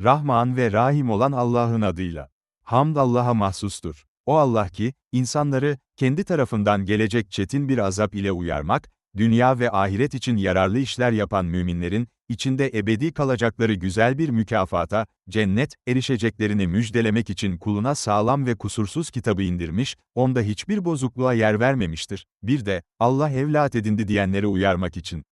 Rahman ve Rahim olan Allah'ın adıyla. Hamd Allah'a mahsustur. O Allah ki, insanları, kendi tarafından gelecek çetin bir azap ile uyarmak, dünya ve ahiret için yararlı işler yapan müminlerin, içinde ebedi kalacakları güzel bir mükafata, cennet, erişeceklerini müjdelemek için kuluna sağlam ve kusursuz kitabı indirmiş, onda hiçbir bozukluğa yer vermemiştir. Bir de, Allah evlat edindi diyenleri uyarmak için.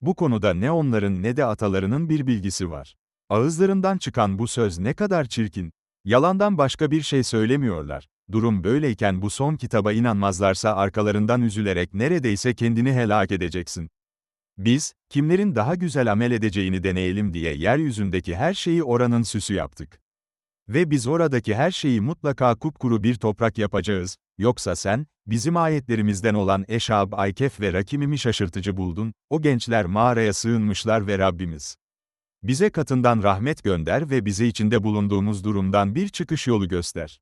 Bu konuda ne onların ne de atalarının bir bilgisi var. Ağızlarından çıkan bu söz ne kadar çirkin. Yalandan başka bir şey söylemiyorlar. Durum böyleyken bu son kitaba inanmazlarsa arkalarından üzülerek neredeyse kendini helak edeceksin. Biz, kimlerin daha güzel amel edeceğini deneyelim diye yeryüzündeki her şeyi oranın süsü yaptık. Ve biz oradaki her şeyi mutlaka kupkuru bir toprak yapacağız, yoksa sen, bizim ayetlerimizden olan Eşab, Aykef ve Rakimimi şaşırtıcı buldun, o gençler mağaraya sığınmışlar ve Rabbimiz. Bize katından rahmet gönder ve bize içinde bulunduğumuz durumdan bir çıkış yolu göster.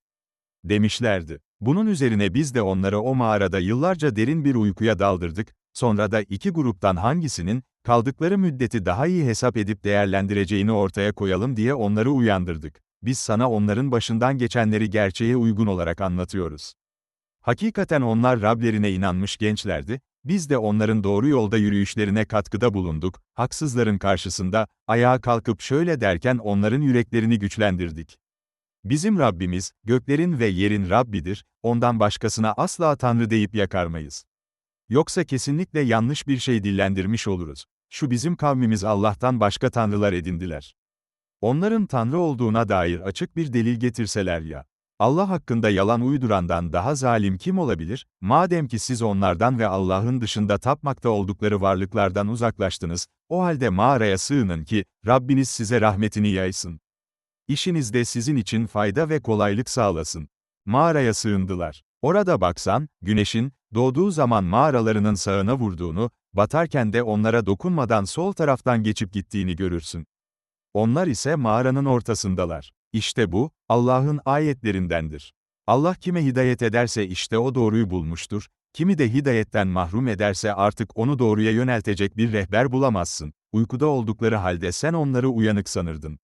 Demişlerdi. Bunun üzerine biz de onları o mağarada yıllarca derin bir uykuya daldırdık, sonra da iki gruptan hangisinin, kaldıkları müddeti daha iyi hesap edip değerlendireceğini ortaya koyalım diye onları uyandırdık. Biz sana onların başından geçenleri gerçeğe uygun olarak anlatıyoruz. Hakikaten onlar Rablerine inanmış gençlerdi, biz de onların doğru yolda yürüyüşlerine katkıda bulunduk, haksızların karşısında, ayağa kalkıp şöyle derken onların yüreklerini güçlendirdik. Bizim Rabbimiz, göklerin ve yerin Rabbidir, ondan başkasına asla Tanrı deyip yakarmayız. Yoksa kesinlikle yanlış bir şey dillendirmiş oluruz. Şu bizim kavmimiz Allah'tan başka tanrılar edindiler. Onların tanrı olduğuna dair açık bir delil getirseler ya. Allah hakkında yalan uydurandan daha zalim kim olabilir? Madem ki siz onlardan ve Allah'ın dışında tapmakta oldukları varlıklardan uzaklaştınız, o halde mağaraya sığının ki, Rabbiniz size rahmetini yaysın. İşinizde sizin için fayda ve kolaylık sağlasın. Mağaraya sığındılar. Orada baksan, güneşin, doğduğu zaman mağaralarının sağına vurduğunu, batarken de onlara dokunmadan sol taraftan geçip gittiğini görürsün. Onlar ise mağaranın ortasındalar. İşte bu, Allah'ın ayetlerindendir. Allah kime hidayet ederse işte o doğruyu bulmuştur, kimi de hidayetten mahrum ederse artık onu doğruya yöneltecek bir rehber bulamazsın. Uykuda oldukları halde sen onları uyanık sanırdın.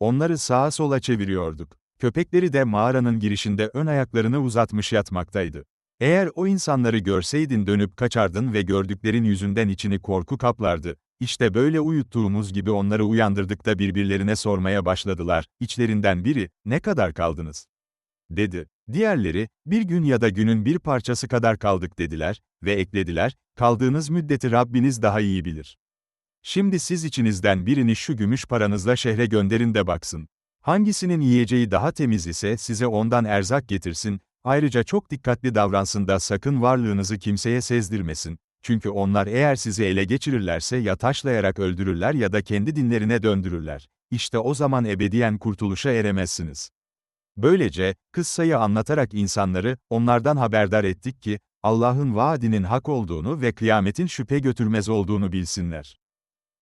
Onları sağa sola çeviriyorduk. Köpekleri de mağaranın girişinde ön ayaklarını uzatmış yatmaktaydı. Eğer o insanları görseydin dönüp kaçardın ve gördüklerin yüzünden içini korku kaplardı. İşte böyle uyuttuğumuz gibi onları uyandırdık da birbirlerine sormaya başladılar. İçlerinden biri, ne kadar kaldınız? Dedi. Diğerleri, bir gün ya da günün bir parçası kadar kaldık dediler ve eklediler, kaldığınız müddeti Rabbiniz daha iyi bilir. Şimdi siz içinizden birini şu gümüş paranızla şehre gönderin de baksın. Hangisinin yiyeceği daha temiz ise size ondan erzak getirsin, ayrıca çok dikkatli davransın da sakın varlığınızı kimseye sezdirmesin. Çünkü onlar eğer sizi ele geçirirlerse ya taşlayarak öldürürler ya da kendi dinlerine döndürürler. İşte o zaman ebediyen kurtuluşa eremezsiniz. Böylece, kıssayı anlatarak insanları, onlardan haberdar ettik ki, Allah'ın vaadinin hak olduğunu ve kıyametin şüphe götürmez olduğunu bilsinler.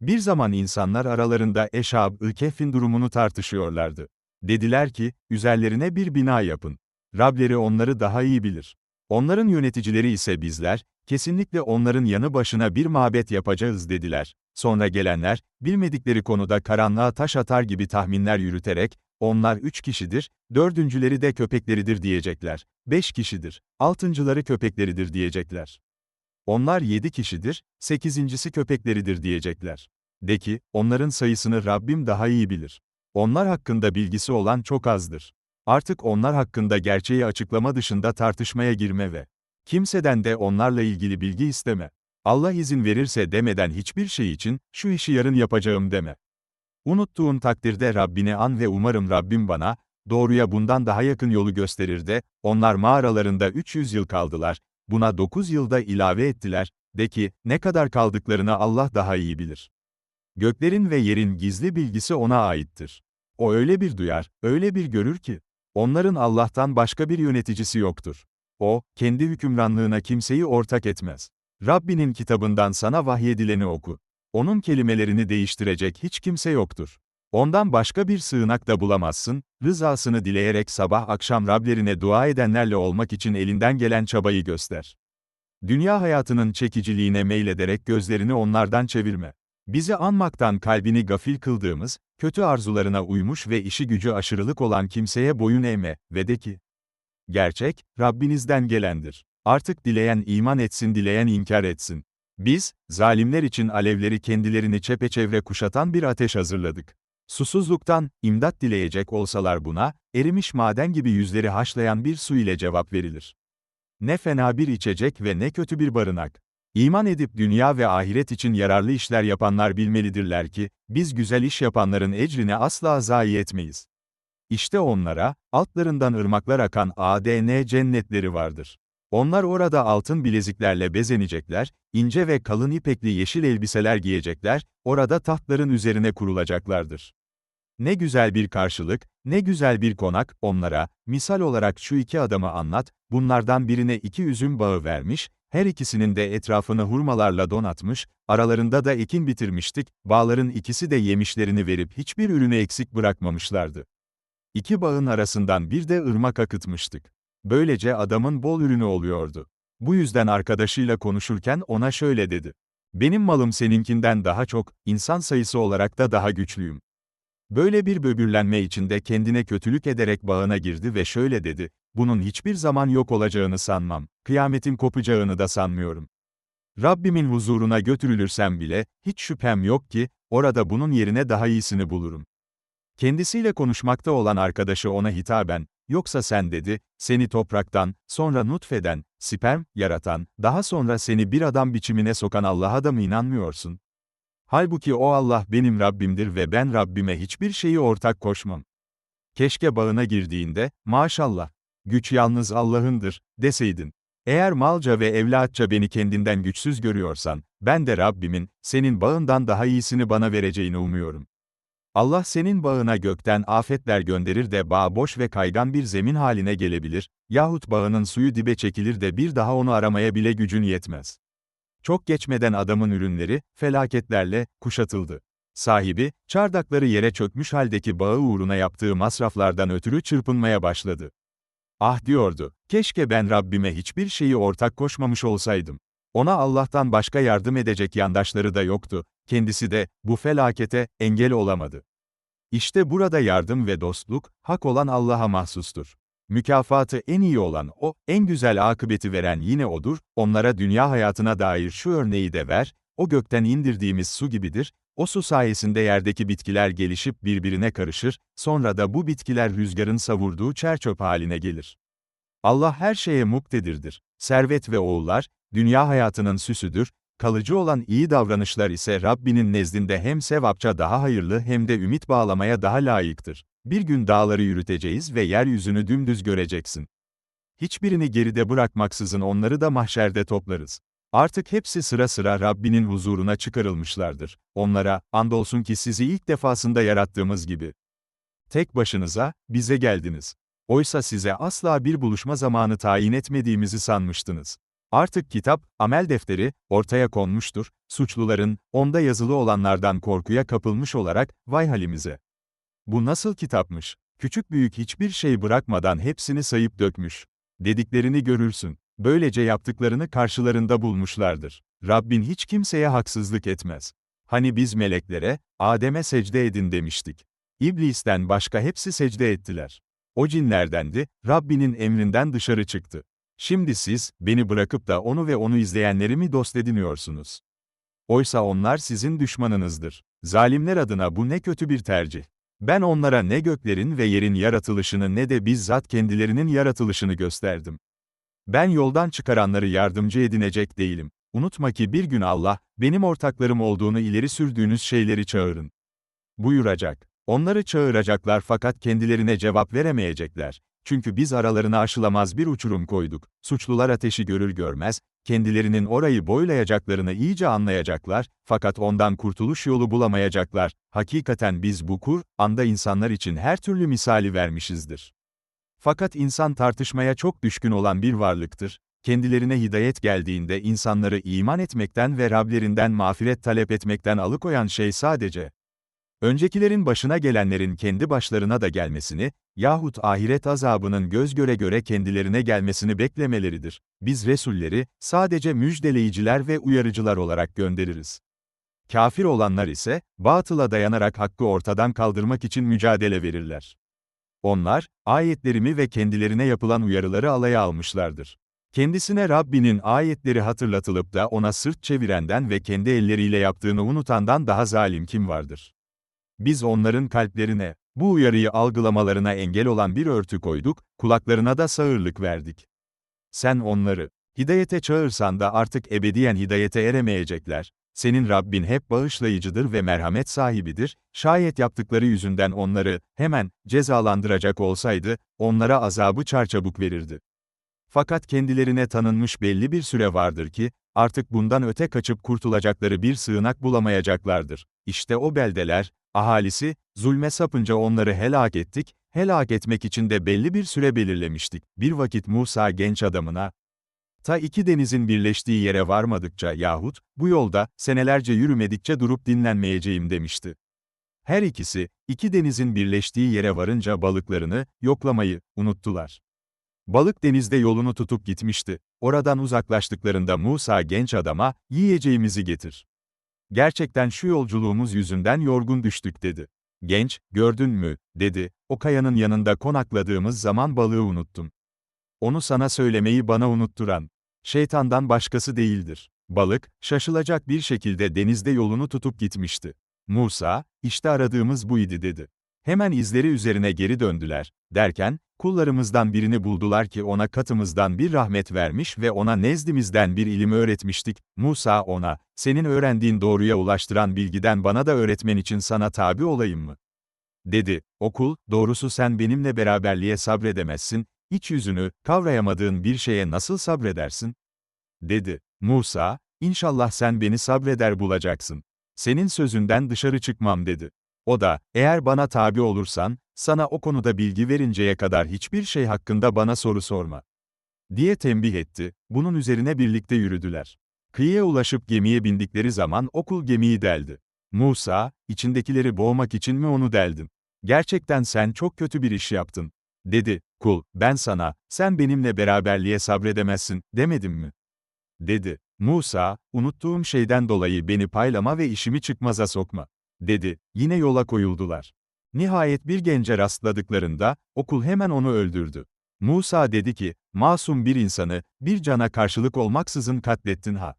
Bir zaman insanlar aralarında Eşab-ı Kehf'in durumunu tartışıyorlardı. Dediler ki, üzerlerine bir bina yapın. Rableri onları daha iyi bilir. Onların yöneticileri ise bizler, kesinlikle onların yanı başına bir mabet yapacağız dediler. Sonra gelenler, bilmedikleri konuda karanlığa taş atar gibi tahminler yürüterek, onlar üç kişidir, dördüncüleri de köpekleridir diyecekler. Beş kişidir, altıncıları köpekleridir diyecekler. Onlar yedi kişidir, sekizincisi köpekleridir diyecekler. De ki, onların sayısını Rabbim daha iyi bilir. Onlar hakkında bilgisi olan çok azdır. Artık onlar hakkında gerçeği açıklama dışında tartışmaya girme ve kimseden de onlarla ilgili bilgi isteme. Allah izin verirse demeden hiçbir şey için, şu işi yarın yapacağım deme. Unuttuğun takdirde Rabbini an ve umarım Rabbim bana, doğruya bundan daha yakın yolu gösterir de, onlar mağaralarında 300 yıl kaldılar, buna 9 yılda ilave ettiler, de ki, ne kadar kaldıklarını Allah daha iyi bilir. Göklerin ve yerin gizli bilgisi ona aittir. O öyle bir duyar, öyle bir görür ki, onların Allah'tan başka bir yöneticisi yoktur. O, kendi hükümranlığına kimseyi ortak etmez. Rabbinin kitabından sana vahyedileni oku. Onun kelimelerini değiştirecek hiç kimse yoktur. Ondan başka bir sığınak da bulamazsın, rızasını dileyerek sabah akşam Rablerine dua edenlerle olmak için elinden gelen çabayı göster. Dünya hayatının çekiciliğine meylederek gözlerini onlardan çevirme. Bizi anmaktan kalbini gafil kıldığımız, kötü arzularına uymuş ve işi gücü aşırılık olan kimseye boyun eğme ve de ki, Gerçek, Rabbinizden gelendir. Artık dileyen iman etsin dileyen inkar etsin. Biz, zalimler için alevleri kendilerini çepeçevre kuşatan bir ateş hazırladık. Susuzluktan, imdat dileyecek olsalar buna, erimiş maden gibi yüzleri haşlayan bir su ile cevap verilir. Ne fena bir içecek ve ne kötü bir barınak. İman edip dünya ve ahiret için yararlı işler yapanlar bilmelidirler ki, biz güzel iş yapanların ecrini asla zayi etmeyiz. İşte onlara, altlarından ırmaklar akan ADN cennetleri vardır. Onlar orada altın bileziklerle bezenecekler, ince ve kalın ipekli yeşil elbiseler giyecekler, orada tahtların üzerine kurulacaklardır. Ne güzel bir karşılık, ne güzel bir konak, onlara, misal olarak şu iki adamı anlat, bunlardan birine iki üzüm bağı vermiş, her ikisinin de etrafını hurmalarla donatmış, aralarında da ekin bitirmiştik, bağların ikisi de yemişlerini verip hiçbir ürünü eksik bırakmamışlardı. İki bağın arasından bir de ırmak akıtmıştık. Böylece adamın bol ürünü oluyordu. Bu yüzden arkadaşıyla konuşurken ona şöyle dedi. Benim malım seninkinden daha çok, insan sayısı olarak da daha güçlüyüm. Böyle bir böbürlenme içinde kendine kötülük ederek bağına girdi ve şöyle dedi, bunun hiçbir zaman yok olacağını sanmam, kıyametin kopacağını da sanmıyorum. Rabbimin huzuruna götürülürsem bile, hiç şüphem yok ki, orada bunun yerine daha iyisini bulurum. Kendisiyle konuşmakta olan arkadaşı ona hitaben, yoksa sen dedi, seni topraktan, sonra nutfeden, sperm, yaratan, daha sonra seni bir adam biçimine sokan Allah'a da mı inanmıyorsun? Halbuki o Allah benim Rabbimdir ve ben Rabbime hiçbir şeyi ortak koşmam. Keşke bağına girdiğinde, maşallah, güç yalnız Allah'ındır, deseydin. Eğer malca ve evlatça beni kendinden güçsüz görüyorsan, ben de Rabbimin, senin bağından daha iyisini bana vereceğini umuyorum. Allah senin bağına gökten afetler gönderir de bağ boş ve kaygan bir zemin haline gelebilir, yahut bağının suyu dibe çekilir de bir daha onu aramaya bile gücün yetmez. Çok geçmeden adamın ürünleri, felaketlerle, kuşatıldı. Sahibi, çardakları yere çökmüş haldeki bağı uğruna yaptığı masraflardan ötürü çırpınmaya başladı. Ah diyordu, keşke ben Rabbime hiçbir şeyi ortak koşmamış olsaydım. Ona Allah'tan başka yardım edecek yandaşları da yoktu, kendisi de, bu felakete, engel olamadı. İşte burada yardım ve dostluk, hak olan Allah'a mahsustur. Mükafatı en iyi olan O, en güzel akıbeti veren yine O'dur, onlara dünya hayatına dair şu örneği de ver, o gökten indirdiğimiz su gibidir, o su sayesinde yerdeki bitkiler gelişip birbirine karışır, sonra da bu bitkiler rüzgarın savurduğu çerçöp haline gelir. Allah her şeye muktedirdir. Servet ve oğullar, dünya hayatının süsüdür, kalıcı olan iyi davranışlar ise Rabbinin nezdinde hem sevapça daha hayırlı hem de ümit bağlamaya daha layıktır. Bir gün dağları yürüteceğiz ve yeryüzünü dümdüz göreceksin. Hiçbirini geride bırakmaksızın onları da mahşerde toplarız. Artık hepsi sıra sıra Rabbinin huzuruna çıkarılmışlardır. Onlara, andolsun ki sizi ilk defasında yarattığımız gibi. Tek başınıza, bize geldiniz. Oysa size asla bir buluşma zamanı tayin etmediğimizi sanmıştınız. Artık kitap, amel defteri, ortaya konmuştur, suçluların, onda yazılı olanlardan korkuya kapılmış olarak, vay halimize. Bu nasıl kitapmış? Küçük büyük hiçbir şey bırakmadan hepsini sayıp dökmüş. Dediklerini görürsün. Böylece yaptıklarını karşılarında bulmuşlardır. Rabbin hiç kimseye haksızlık etmez. Hani biz meleklere, Adem'e secde edin demiştik. İblisten başka hepsi secde ettiler. O cinlerdendi, Rabbinin emrinden dışarı çıktı. Şimdi siz, beni bırakıp da onu ve onu izleyenleri mi dost ediniyorsunuz? Oysa onlar sizin düşmanınızdır. Zalimler adına bu ne kötü bir tercih. Ben onlara ne göklerin ve yerin yaratılışını ne de bizzat kendilerinin yaratılışını gösterdim. Ben yoldan çıkaranları yardımcı edinecek değilim. Unutma ki bir gün Allah, benim ortaklarım olduğunu ileri sürdüğünüz şeyleri çağırın. Buyuracak. Onları çağıracaklar fakat kendilerine cevap veremeyecekler. Çünkü biz aralarına aşılamaz bir uçurum koyduk. Suçlular ateşi görür görmez, kendilerinin orayı boylayacaklarını iyice anlayacaklar, fakat ondan kurtuluş yolu bulamayacaklar. Hakikaten biz bu kur, anda insanlar için her türlü misali vermişizdir. Fakat insan tartışmaya çok düşkün olan bir varlıktır. Kendilerine hidayet geldiğinde insanları iman etmekten ve Rablerinden mağfiret talep etmekten alıkoyan şey sadece, öncekilerin başına gelenlerin kendi başlarına da gelmesini, yahut ahiret azabının göz göre göre kendilerine gelmesini beklemeleridir. Biz Resulleri, sadece müjdeleyiciler ve uyarıcılar olarak göndeririz. Kafir olanlar ise, batıla dayanarak hakkı ortadan kaldırmak için mücadele verirler. Onlar, ayetlerimi ve kendilerine yapılan uyarıları alaya almışlardır. Kendisine Rabbinin ayetleri hatırlatılıp da ona sırt çevirenden ve kendi elleriyle yaptığını unutandan daha zalim kim vardır? Biz onların kalplerine, bu uyarıyı algılamalarına engel olan bir örtü koyduk, kulaklarına da sağırlık verdik. Sen onları, hidayete çağırsan da artık ebediyen hidayete eremeyecekler. Senin Rabbin hep bağışlayıcıdır ve merhamet sahibidir, şayet yaptıkları yüzünden onları, hemen, cezalandıracak olsaydı, onlara azabı çarçabuk verirdi. Fakat kendilerine tanınmış belli bir süre vardır ki, artık bundan öte kaçıp kurtulacakları bir sığınak bulamayacaklardır. İşte o beldeler, ahalisi, zulme sapınca onları helak ettik, helak etmek için de belli bir süre belirlemiştik. Bir vakit Musa genç adamına, ta iki denizin birleştiği yere varmadıkça yahut, bu yolda, senelerce yürümedikçe durup dinlenmeyeceğim demişti. Her ikisi, iki denizin birleştiği yere varınca balıklarını, yoklamayı, unuttular. Balık denizde yolunu tutup gitmişti. Oradan uzaklaştıklarında Musa genç adama, yiyeceğimizi getir. Gerçekten şu yolculuğumuz yüzünden yorgun düştük dedi. Genç, gördün mü, dedi, o kayanın yanında konakladığımız zaman balığı unuttum. Onu sana söylemeyi bana unutturan, şeytandan başkası değildir. Balık, şaşılacak bir şekilde denizde yolunu tutup gitmişti. Musa, işte aradığımız buydu dedi. Hemen izleri üzerine geri döndüler, derken, kullarımızdan birini buldular ki ona katımızdan bir rahmet vermiş ve ona nezdimizden bir ilim öğretmiştik. Musa ona, senin öğrendiğin doğruya ulaştıran bilgiden bana da öğretmen için sana tabi olayım mı? Dedi, okul, doğrusu sen benimle beraberliğe sabredemezsin, iç yüzünü, kavrayamadığın bir şeye nasıl sabredersin? Dedi, Musa, inşallah sen beni sabreder bulacaksın. Senin sözünden dışarı çıkmam dedi. O da, eğer bana tabi olursan, sana o konuda bilgi verinceye kadar hiçbir şey hakkında bana soru sorma. Diye tembih etti, bunun üzerine birlikte yürüdüler. Kıyıya ulaşıp gemiye bindikleri zaman okul gemiyi deldi. Musa, içindekileri boğmak için mi onu deldin? Gerçekten sen çok kötü bir iş yaptın. Dedi, kul, ben sana, sen benimle beraberliğe sabredemezsin, demedim mi? Dedi, Musa, unuttuğum şeyden dolayı beni paylama ve işimi çıkmaza sokma dedi. Yine yola koyuldular. Nihayet bir gence rastladıklarında, okul hemen onu öldürdü. Musa dedi ki, masum bir insanı, bir cana karşılık olmaksızın katlettin ha.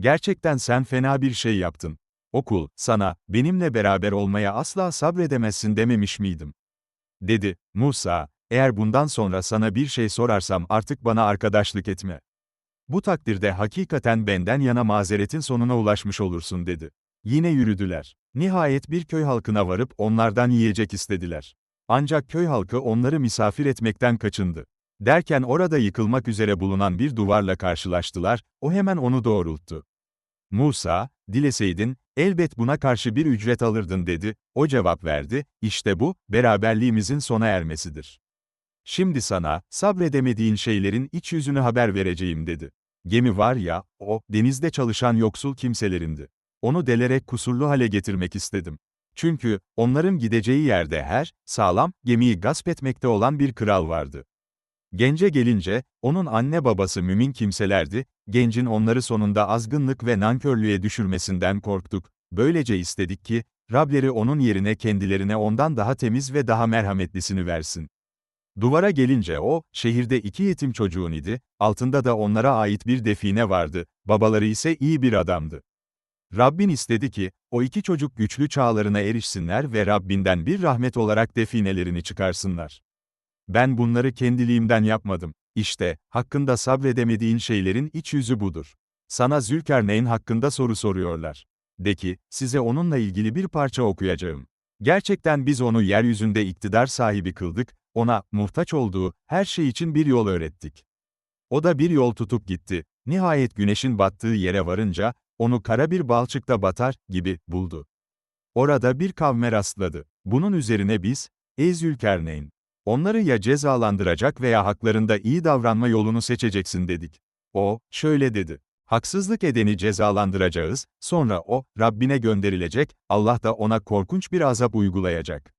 Gerçekten sen fena bir şey yaptın. Okul, sana, benimle beraber olmaya asla sabredemezsin dememiş miydim? Dedi, Musa, eğer bundan sonra sana bir şey sorarsam artık bana arkadaşlık etme. Bu takdirde hakikaten benden yana mazeretin sonuna ulaşmış olursun dedi. Yine yürüdüler. Nihayet bir köy halkına varıp onlardan yiyecek istediler. Ancak köy halkı onları misafir etmekten kaçındı. Derken orada yıkılmak üzere bulunan bir duvarla karşılaştılar, o hemen onu doğrulttu. Musa, dileseydin, elbet buna karşı bir ücret alırdın dedi, o cevap verdi, işte bu, beraberliğimizin sona ermesidir. Şimdi sana, sabredemediğin şeylerin iç yüzünü haber vereceğim dedi. Gemi var ya, o, denizde çalışan yoksul kimselerindi. Onu delerek kusurlu hale getirmek istedim. Çünkü, onların gideceği yerde her, sağlam, gemiyi gasp etmekte olan bir kral vardı. Gence gelince, onun anne babası mümin kimselerdi, gencin onları sonunda azgınlık ve nankörlüğe düşürmesinden korktuk. Böylece istedik ki, Rableri onun yerine kendilerine ondan daha temiz ve daha merhametlisini versin. Duvara gelince o, şehirde iki yetim çocuğun idi, altında da onlara ait bir define vardı, babaları ise iyi bir adamdı. Rabbin istedi ki, o iki çocuk güçlü çağlarına erişsinler ve Rabbinden bir rahmet olarak definelerini çıkarsınlar. Ben bunları kendiliğimden yapmadım. İşte, hakkında sabredemediğin şeylerin iç yüzü budur. Sana Zülkarneyn hakkında soru soruyorlar. De ki, size onunla ilgili bir parça okuyacağım. Gerçekten biz onu yeryüzünde iktidar sahibi kıldık, ona, muhtaç olduğu, her şey için bir yol öğrettik. O da bir yol tutup gitti. Nihayet güneşin battığı yere varınca, onu kara bir balçıkta batar, gibi, buldu. Orada bir kavme rastladı. Bunun üzerine biz, ey Zülkerneyn, onları ya cezalandıracak veya haklarında iyi davranma yolunu seçeceksin dedik. O, şöyle dedi. Haksızlık edeni cezalandıracağız, sonra o, Rabbine gönderilecek, Allah da ona korkunç bir azap uygulayacak.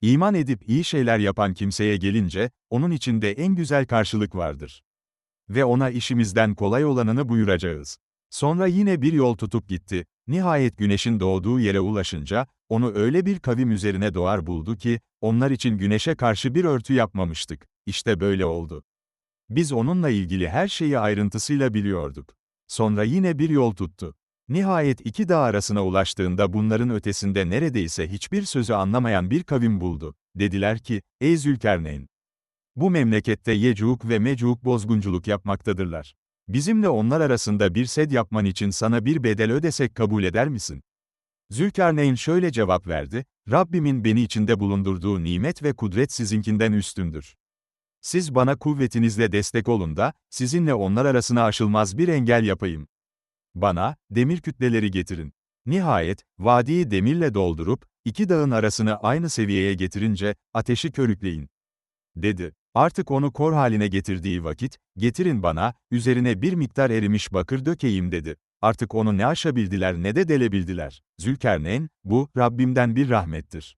İman edip iyi şeyler yapan kimseye gelince, onun içinde en güzel karşılık vardır. Ve ona işimizden kolay olanını buyuracağız. Sonra yine bir yol tutup gitti. Nihayet güneşin doğduğu yere ulaşınca, onu öyle bir kavim üzerine doğar buldu ki, onlar için güneşe karşı bir örtü yapmamıştık. İşte böyle oldu. Biz onunla ilgili her şeyi ayrıntısıyla biliyorduk. Sonra yine bir yol tuttu. Nihayet iki dağ arasına ulaştığında bunların ötesinde neredeyse hiçbir sözü anlamayan bir kavim buldu. Dediler ki, ey Zülkerneyn! Bu memlekette Yecuk ve Mecuk bozgunculuk yapmaktadırlar. Bizimle onlar arasında bir sed yapman için sana bir bedel ödesek kabul eder misin? Zülkarneyn şöyle cevap verdi, Rabbimin beni içinde bulundurduğu nimet ve kudret sizinkinden üstündür. Siz bana kuvvetinizle destek olun da, sizinle onlar arasına aşılmaz bir engel yapayım. Bana, demir kütleleri getirin. Nihayet, vadiyi demirle doldurup, iki dağın arasını aynı seviyeye getirince, ateşi körükleyin. Dedi. Artık onu kor haline getirdiği vakit, getirin bana, üzerine bir miktar erimiş bakır dökeyim dedi. Artık onu ne aşabildiler ne de delebildiler. Zülkerneyn, bu, Rabbimden bir rahmettir.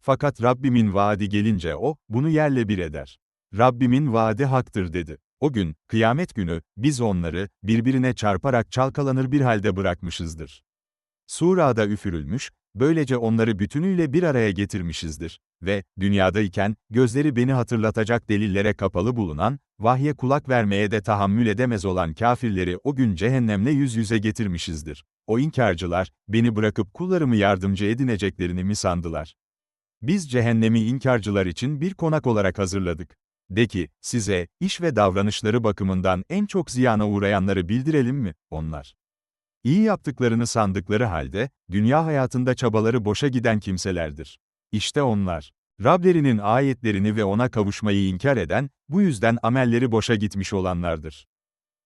Fakat Rabbimin vaadi gelince o, bunu yerle bir eder. Rabbimin vaadi haktır dedi. O gün, kıyamet günü, biz onları, birbirine çarparak çalkalanır bir halde bırakmışızdır. Sura'da üfürülmüş, böylece onları bütünüyle bir araya getirmişizdir. Ve, dünyadayken, gözleri beni hatırlatacak delillere kapalı bulunan, vahye kulak vermeye de tahammül edemez olan kafirleri o gün cehennemle yüz yüze getirmişizdir. O inkarcılar, beni bırakıp kullarımı yardımcı edineceklerini mi sandılar? Biz cehennemi inkarcılar için bir konak olarak hazırladık. De ki, size, iş ve davranışları bakımından en çok ziyana uğrayanları bildirelim mi, onlar? İyi yaptıklarını sandıkları halde, dünya hayatında çabaları boşa giden kimselerdir. İşte onlar. Rablerinin ayetlerini ve ona kavuşmayı inkar eden, bu yüzden amelleri boşa gitmiş olanlardır.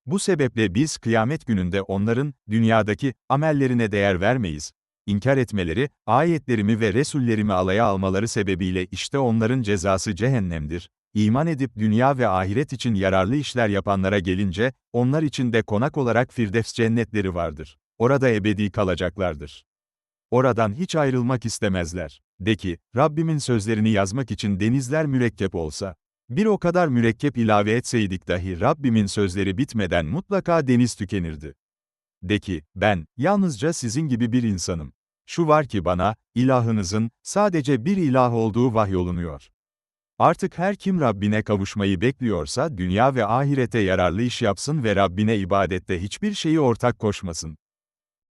Bu sebeple biz kıyamet gününde onların, dünyadaki, amellerine değer vermeyiz. İnkar etmeleri, ayetlerimi ve Resullerimi alaya almaları sebebiyle işte onların cezası cehennemdir. İman edip dünya ve ahiret için yararlı işler yapanlara gelince, onlar için de konak olarak Firdevs cennetleri vardır. Orada ebedi kalacaklardır. Oradan hiç ayrılmak istemezler. De ki, Rabbimin sözlerini yazmak için denizler mürekkep olsa, bir o kadar mürekkep ilave etseydik dahi Rabbimin sözleri bitmeden mutlaka deniz tükenirdi. De ki, ben, yalnızca sizin gibi bir insanım. Şu var ki bana, ilahınızın, sadece bir ilah olduğu vahyolunuyor. Artık her kim Rabbine kavuşmayı bekliyorsa dünya ve ahirete yararlı iş yapsın ve Rabbine ibadette hiçbir şeyi ortak koşmasın.